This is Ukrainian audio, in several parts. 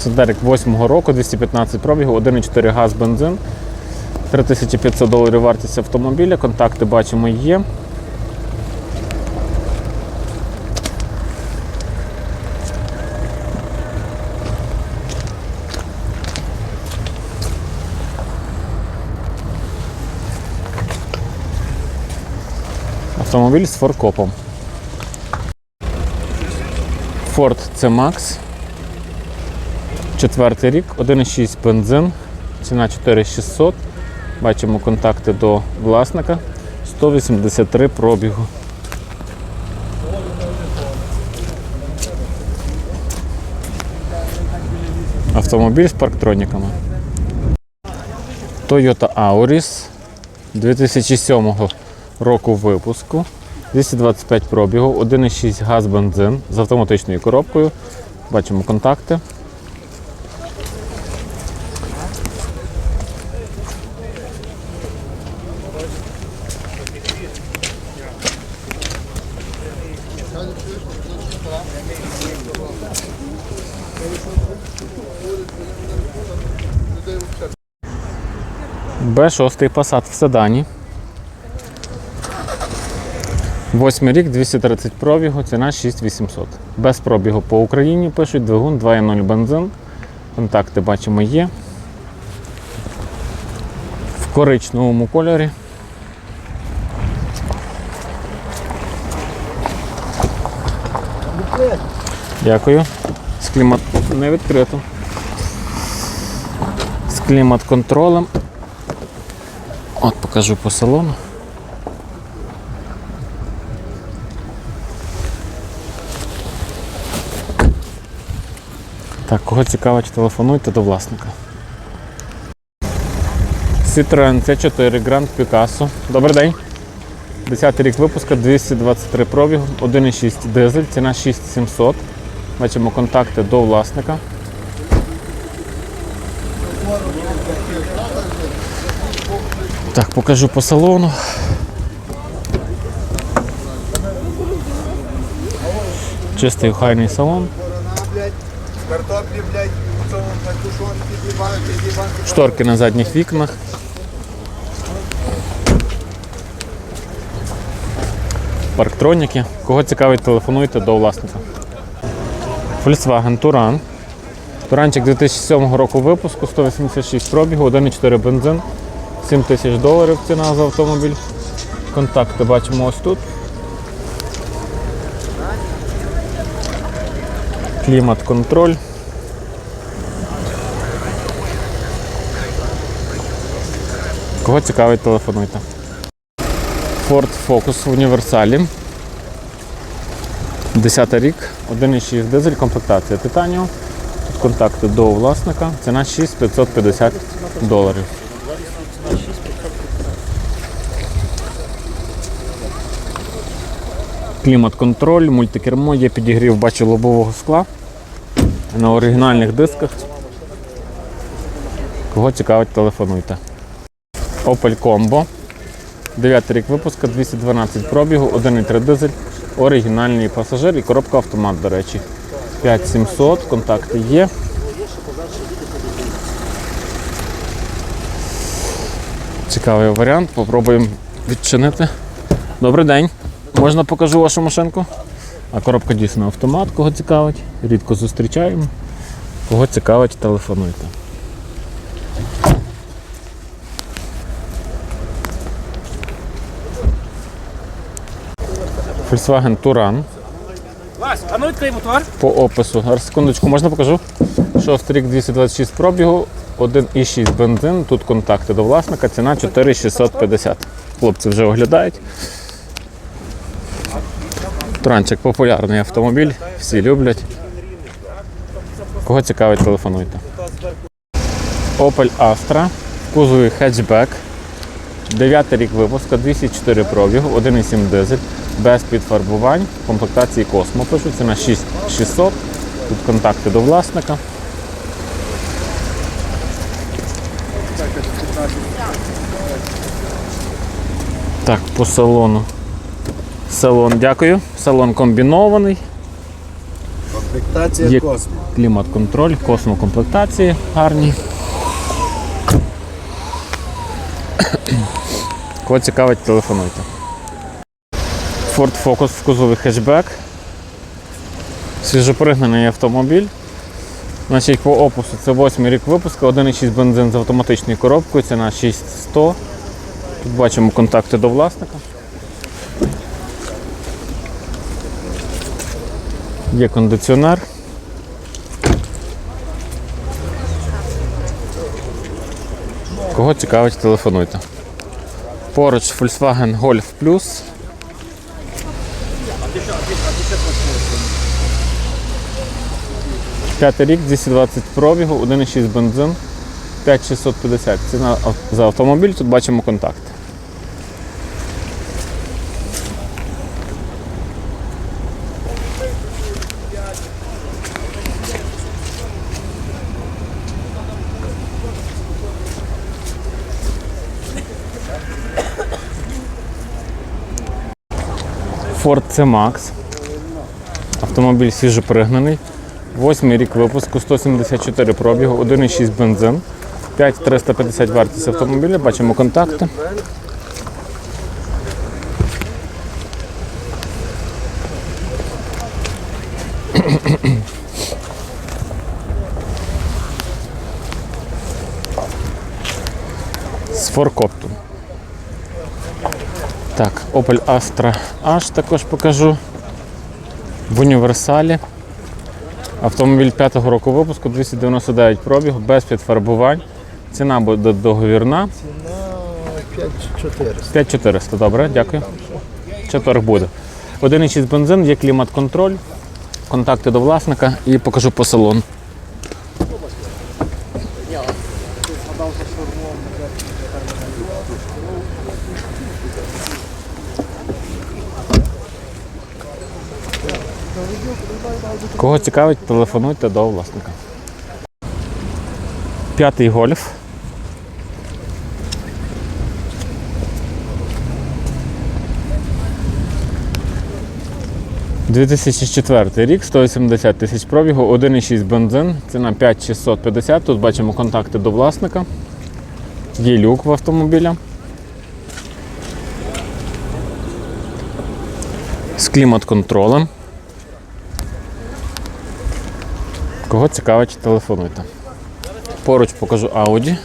Сандера. Сандерик 8 року, 215 пробігу, 1,4 газ бензин. 3500 доларів вартість автомобіля. Контакти бачимо є. Автомобіль з форкопом. Ford C-Max. Четвертий рік, 1,6 бензин, ціна 4600. Бачимо контакти до власника. 183 пробігу. Автомобіль з парктроніками. Toyota Auris 2007 року випуску. 225 пробігу, 1,6 газ бензин з автоматичною коробкою. Бачимо контакти. Б6 Passat в седані. Восьмий рік, 230 пробігу, ціна 6800. Без пробігу по Україні пишуть двигун 2.0 бензин. Контакти бачимо є. В коричневому кольорі. Дякую. З клімат не відкрито. З клімат-контролем. От покажу по салону. Так, кого цікавить, телефонуйте до власника. Citroen C4 Grand Picasso. Добрий день. 10 рік випуска, 223 пробігу, 1,6 дизель, ціна 6700. Бачимо контакти до власника. Так, покажу по салону. Чистий охайний салон. Шторки на задніх вікнах. Парктроніки. Кого цікавить, телефонуйте до власника. Volkswagen Touran. Туранчик 2007 року випуску, 186 пробігу, 1,4 бензин, 7 тисяч доларів ціна за автомобіль. Контакти бачимо ось тут. Клімат-контроль. Кого цікавить, телефонуйте. Ford Focus в універсалі. 10 рік, 1,6 дизель, комплектація Titanium. Тут контакти до власника. Ціна 6550 доларів. Клімат-контроль, мультикермо, є підігрів, бачу лобового скла на оригінальних дисках. Кого цікавить, телефонуйте. Opel Combo. 9 рік випуска, 212 пробігу, 1,3 дизель, оригінальний пасажир і коробка автомат, до речі. 5700, контакти є. Цікавий варіант, попробуємо відчинити. Добрий день. Можна покажу вашу машинку? А коробка дійсно автомат, кого цікавить. Рідко зустрічаємо. Кого цікавить, телефонуйте. Volkswagen Touran. Вась, а ну відкрий мотор. По опису. Зараз секундочку, можна покажу? Шостий рік 226 пробігу, 1,6 бензин, тут контакти до власника, ціна 4650. Хлопці вже оглядають. Туранчик популярний автомобіль, всі люблять. Кого цікавить, телефонуйте. Opel Astra, в кузові хетчбек. 9 рік випуску, 204 пробігу, 1,7 дизель, без підфарбувань, комплектації Космо пишу, ціна 6600. Тут контакти до власника. Так, по салону. Салон, дякую. Салон комбінований. Комплектація Є космо. клімат-контроль, космокомплектації гарні. Кого цікавить, телефонуйте. Ford Focus в кузові хетчбек. Свіжопригнаний автомобіль. Значить, по опусу це 8 рік випуску, 1,6 бензин з автоматичною коробкою, ціна 6100. Тут бачимо контакти до власника. Є кондиціонер. Кого цікавить, телефонуйте. Поруч Volkswagen Golf Plus. П'ятий рік, 220 пробігу, 1,6 бензин, 5650. Ціна за автомобіль, тут бачимо контакт. Ford C-Max. Автомобіль свіжопригнаний. Восьмий рік випуску, 174 пробігу, 1,6 бензин, 5350 вартість автомобіля, бачимо контакти. З форкоптом. Так, Opel Astra H також покажу. В універсалі. Автомобіль 5-го року випуску, 299 пробігу, без підфарбувань. Ціна буде договірна. Ціна 5400. 5400, добре, дякую. Чотирьох буде. 1,6 бензин, є клімат-контроль, контакти до власника і покажу по салону. Кого цікавить, телефонуйте до власника. П'ятий гольф. – 2004 рік, 180 тисяч пробігу, 1,6 бензин, ціна 5650. Тут бачимо контакти до власника. Є люк в автомобіля. З клімат-контролем. Кого цікавить, телефонуйте. Поруч покажу Audi.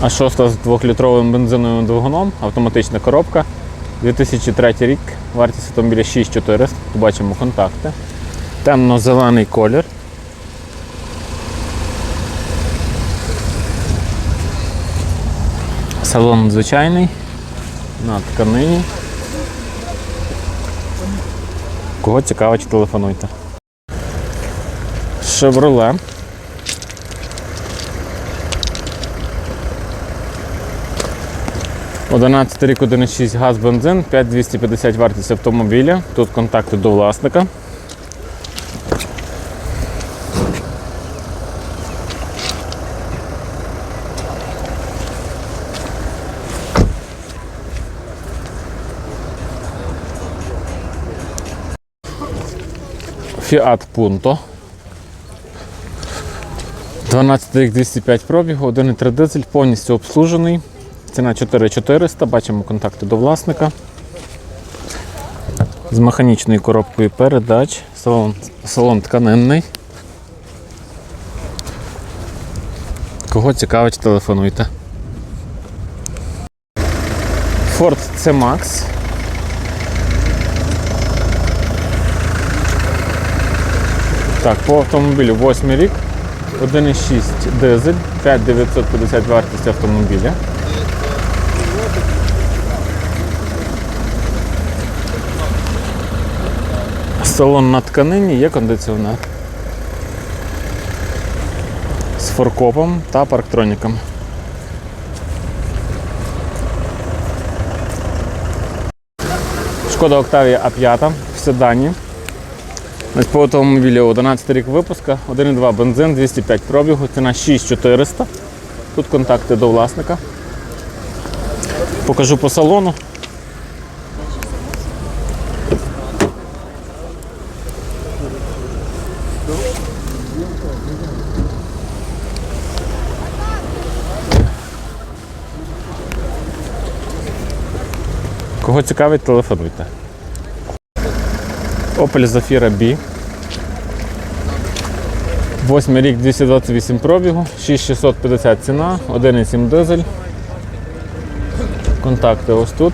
А шоста з 2-літровим бензиновим двигуном, автоматична коробка. 2003 рік, вартість автомобіля 6400, побачимо контакти. Темно-зелений колір. Салон звичайний, на тканині. Кого цікавить, телефонуйте. Шевроле. Одинадцятий рік 1,6 газ бензин, 5250 вартість автомобіля. Тут контакти до власника. Fiat Punto. 12 рік 205 пробігу, 1,3 дизель, повністю обслужений. Ціна 4400, бачимо контакти до власника. З механічною коробкою передач. Салон, салон тканинний. Кого цікавить, телефонуйте. Ford C-Max. Так, по автомобілю 8 рік, 1,6 дизель, 5950 вартість автомобіля. Салон на тканині, є кондиціонер. З форкопом та парктроніком. Шкода Octavia A5 в седані. Ось по автомобілі 11 рік випуска, 1,2 бензин, 205 пробігу, ціна 6400. Тут контакти до власника. Покажу по салону. Кого цікавить, телефонуйте. Opel Zafira B. 8 рік 228 пробігу, 6650 ціна, 1,7 дизель. Контакти ось тут.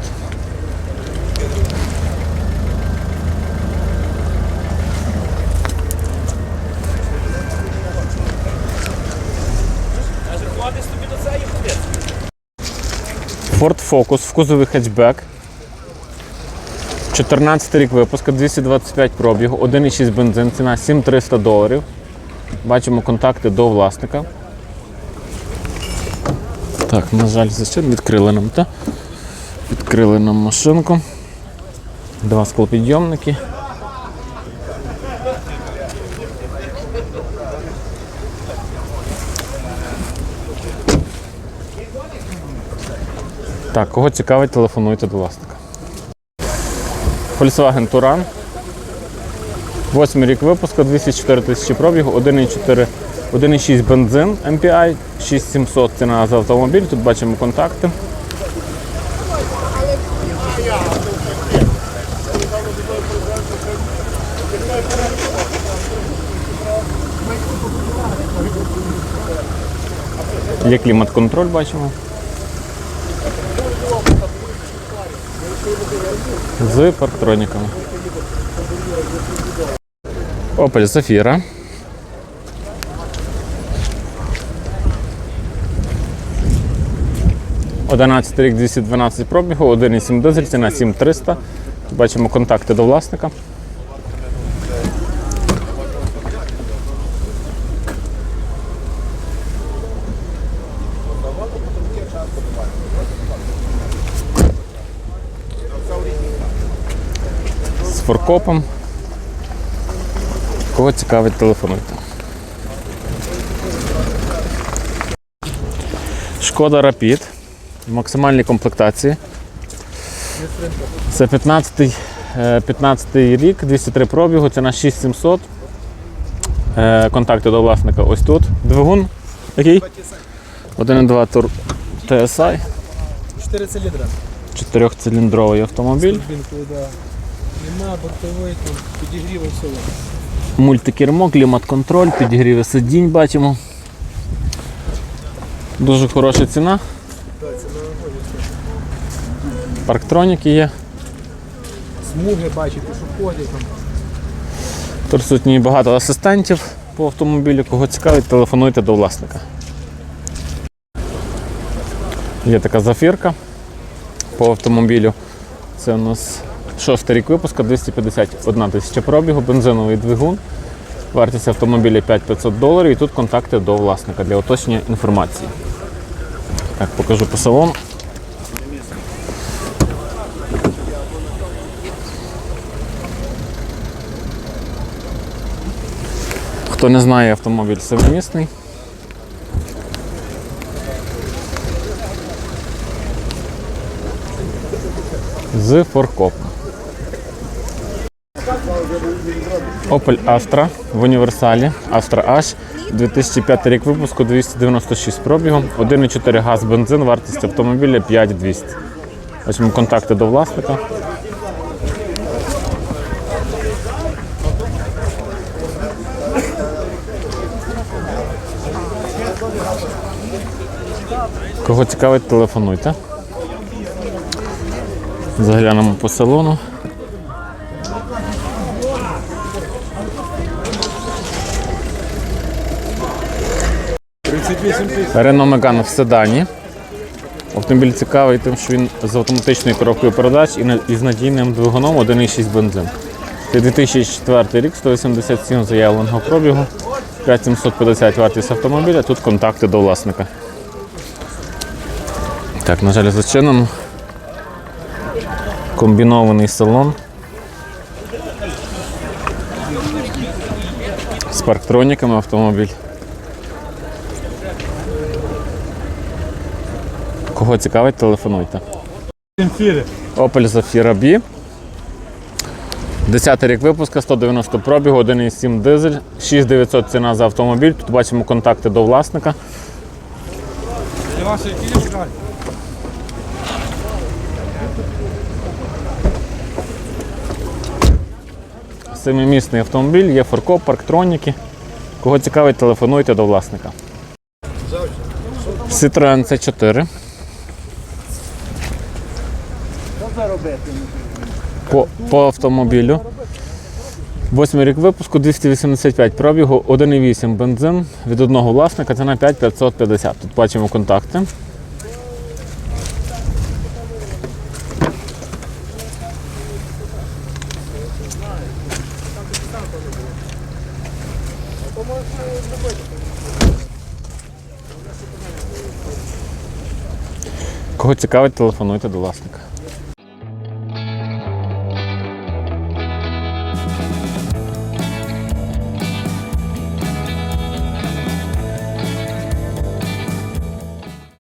Ford Focus в кузові хетчбек. 14 рік випуску, 225 пробігу, 1,6 бензин, ціна 7300 доларів. Бачимо контакти до власника. Так, на жаль, зачем відкрили нам, та? Відкрили нам машинку. Два склопідйомники. Так, кого цікавить, телефонуйте до власника. Volkswagen Touran. 8 рік випуску, 204 тисячі пробігу, 1,4 1,6 бензин MPI, 6700 ціна за автомобіль. Тут бачимо контакти. Є клімат-контроль, бачимо. З парктроніками. Opel Zafira. Одинадцятий рік 212 пробігу, 1,7 дизель, ціна 7300. Бачимо контакти до власника. Форкопом. Кого цікавить, телефонуйте. Шкода Rapid в максимальній комплектації. Це 15 15 рік, 203 пробігу, ціна 6700. Е, Контакти до власника ось тут. Двигун. Який? 1,2 тур TSI, 4 циліндра. чотирьохциліндровий автомобіль. Нема бортової, тут підігрів і. Мультикермо, клімат-контроль, підігріви сидінь бачимо. Дуже хороша ціна. Парктроніки є. Смуги бачите, що ходять там. Присутні багато асистентів по автомобілю. Кого цікавить, телефонуйте до власника. Є така зафірка по автомобілю. Це у нас шостий рік випуска, 251 тисяча пробігу, бензиновий двигун. Вартість автомобіля 5500 доларів і тут контакти до власника для уточнення інформації. Так, покажу по салону. Хто не знає, автомобіль семимісний. З форкопом. Opel Astra в універсалі. Astra H. 2005 рік випуску 296 пробігу. 1,4 газ бензин, вартість автомобіля 5200. Ось ми контакти до власника. Кого цікавить, телефонуйте. Заглянемо по салону. Рено Меган в седані. Автомобіль цікавий тим, що він з автоматичною коробкою передач і з надійним двигуном 1,6 бензин. Це 2004 рік, 187 заявленого пробігу, 5750 вартість автомобіля, тут контакти до власника. Так, на жаль, зачинено. Комбінований салон. З парктроніками автомобіль. Кого цікавить, телефонуйте. Opel Zafira B. 10 рік випуска, 190 пробігу, 1,7 дизель, 6900 ціна за автомобіль. Тут бачимо контакти до власника. Семимісний автомобіль, є форкоп, парктроніки. Кого цікавить, телефонуйте до власника. Citroen C4. По, по автомобілю. Восьмий рік випуску 285 пробігу, 1,8 бензин від одного власника, ціна 5550. Тут бачимо контакти. Кого цікавить, телефонуйте до власника.